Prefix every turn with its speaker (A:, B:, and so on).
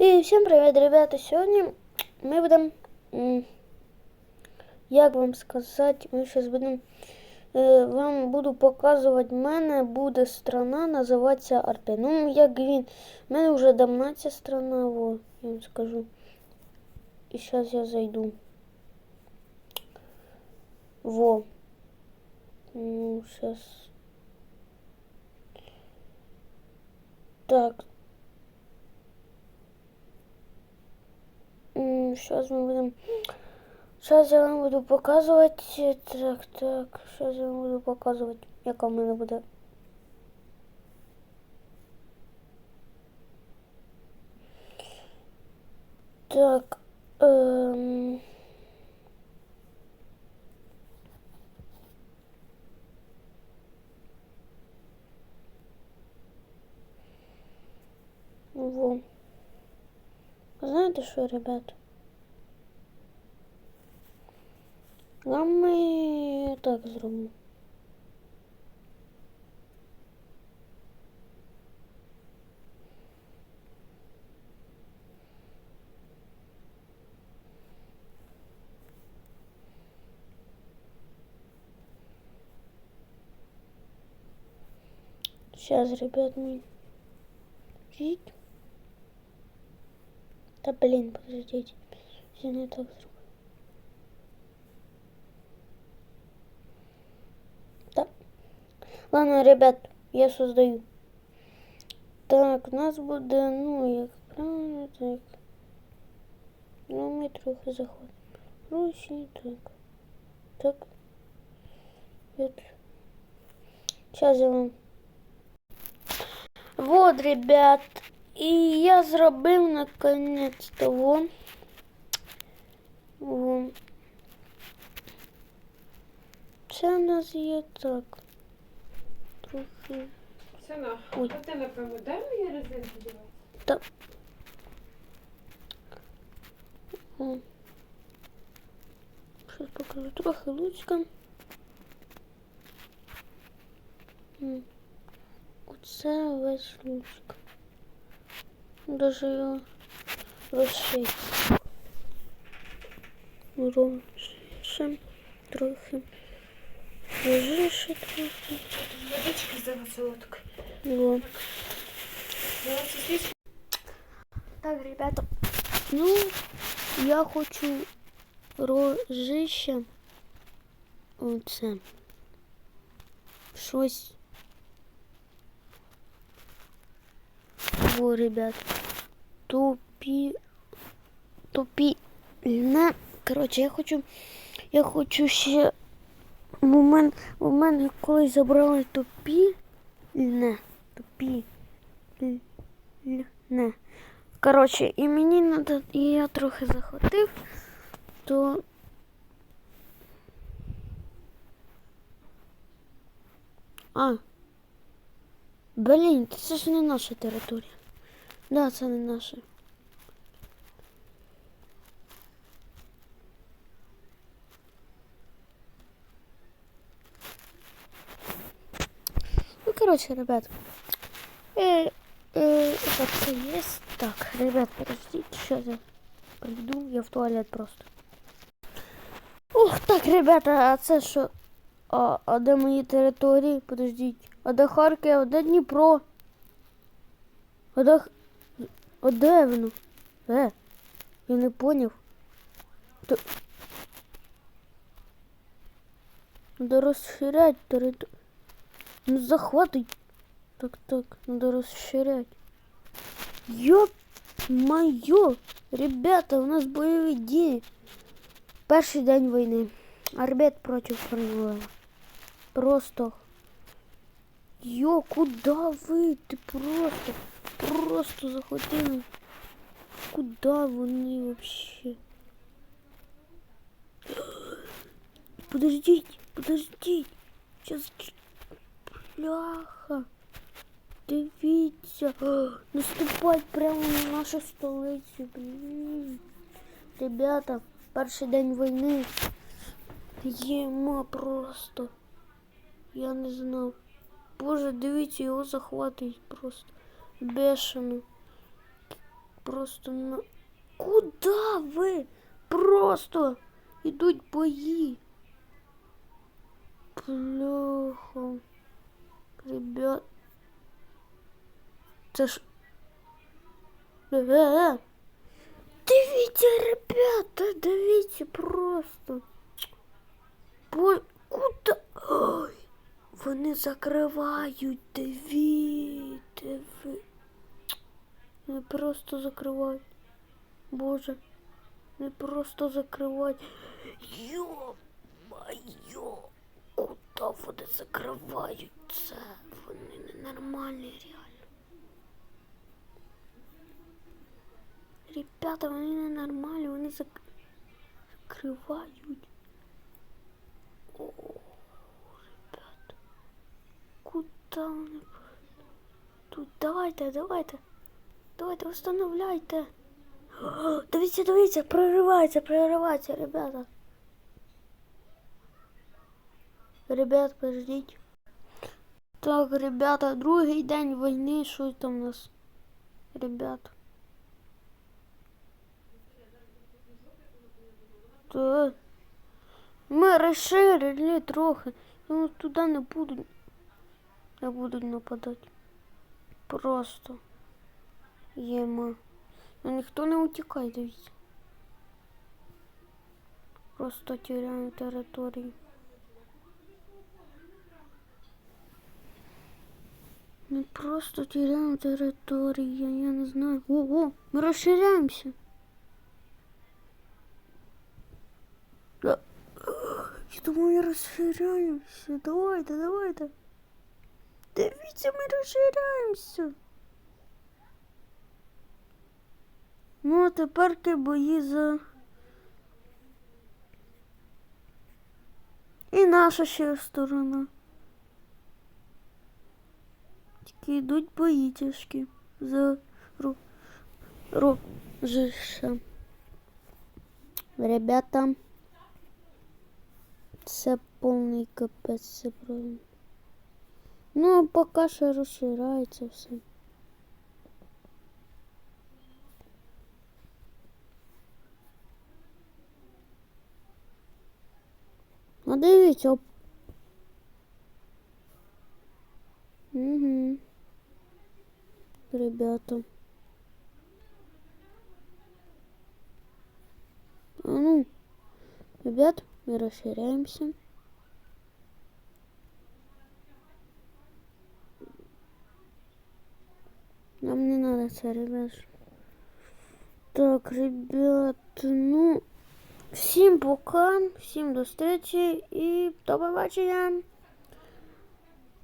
A: І всім привіт, ребята! Сьогодні ми будемо. м, Як вам сказати, ми зараз будемо. е, Вам буду показувати, в мене буде страна, називатися Арте. Ну, як він. В мене вже давно ця страна, во, я вам скажу. І зараз я зайду. Во. Ну, сейчас. Так. Сейчас мы будем... Сейчас я вам буду показувати. Так, так. Сейчас я вам буду показувати, яка в мене буде. Так. Ем... Во. Знаєте що, ребят? А ми так зробимо. Сейчас, ребят, мы... Жить. Да блин, подождите. Я не так сделаю. Да. Ладно, ребят, я создаю. Так, у нас буде, ну, як правильно, так. Ну, ми трохи заходимо. Русі, так. Так. Сейчас я вам. Вот, ребят. І я зробив наконець-то вон. Вон. Це у нас є так. Трохи.
B: Сина,
A: Ой.
B: а ти напевно, де мої резинки дівати?
A: Та. О. Щось покажу. Трохи лучка. Оце весь лучка. Даже його розшити. Розшишем трохи. Розшиши трохи.
B: Водички здала солодку.
A: Во.
B: Це світ.
A: Так, ребята, ну, я хочу рожище. Оце. Щось. Во, ребят. Тупі. Тупі. Не. Коротше, я хочу. Я хочу ще. У мене, у мене колись забрали тупі. Не. Л- Не. Коротше, і мені надо, і я трохи захотів, то. А. Блін, це ж не наша територія. Да, це не наша. короче, ребят. Э, э, это все есть. Так, ребят, подождите, сейчас я приду, я в туалет просто. Ух, так, ребята, а це що? А, а де мої території? Подождіть. А де Харків, а де Дніпро? А де... Х- А де воно? Е? Я не поняв. То... Надо розширять територію. Ну захватить. Так, так, надо расширять. Ёп-моё! Ребята, у нас бойові дії. Перший день війни. Арбет проти Корнуева. Просто. Йо, куда ви? Ти просто, просто захватили. Куда вони вообще? Подождіть, подождіть. Сейчас Бляха. Дивіться. О, Наступать прямо на нашу столицю. Блін. Ребята, перший день війни. Єма просто. Я не знав. Боже, дивіться, його захватують просто. Бешено. Просто на... Куда ви? Просто ідуть бої. Це ж. Е-е-е. Дивіться, ребята, дивіться просто. Бо куди? Ой, вони закривають, дивіться ви. Вони просто закривають. Боже. Вони просто закривають. Йо-майо. Куди вони закривають це? Вони ненормальні реально. Ребята, вони ненормальні, вони зак... закривають. О, ребята. Куда вони? Тут давайте, давайте. Давайте, встановляйте. О, Дивіться, дивіться, проривається, проривається, ребята. Ребят, подождіть. Так, ребята, другий день війни, що там у нас? Ребят. Так. Ми розширили трохи. Ну, туди не будуть. Не будуть нападати. Просто. Єма. Ну ніхто не утікає, дивіться. Просто теряємо територію. Ми просто теряємо територію, я не знаю. Ого, ми розширяємося. Я думаю, розширяємося. Давайте, давайте. Дивіться, ми розширяємося. Ну, а тепер ти бої за. І наша ще сторона. Тільки йдуть бої тяжкі за ру... рожиша. Ребята, це повний капець, це правильно. Ну, а поки що розширається все. А дивіться. Угу. Ребята. А ну, ребят, мы расширяемся. Нам не надо це, ребят. Так, ребят, ну, всім пока, всім до встречи і до побачення.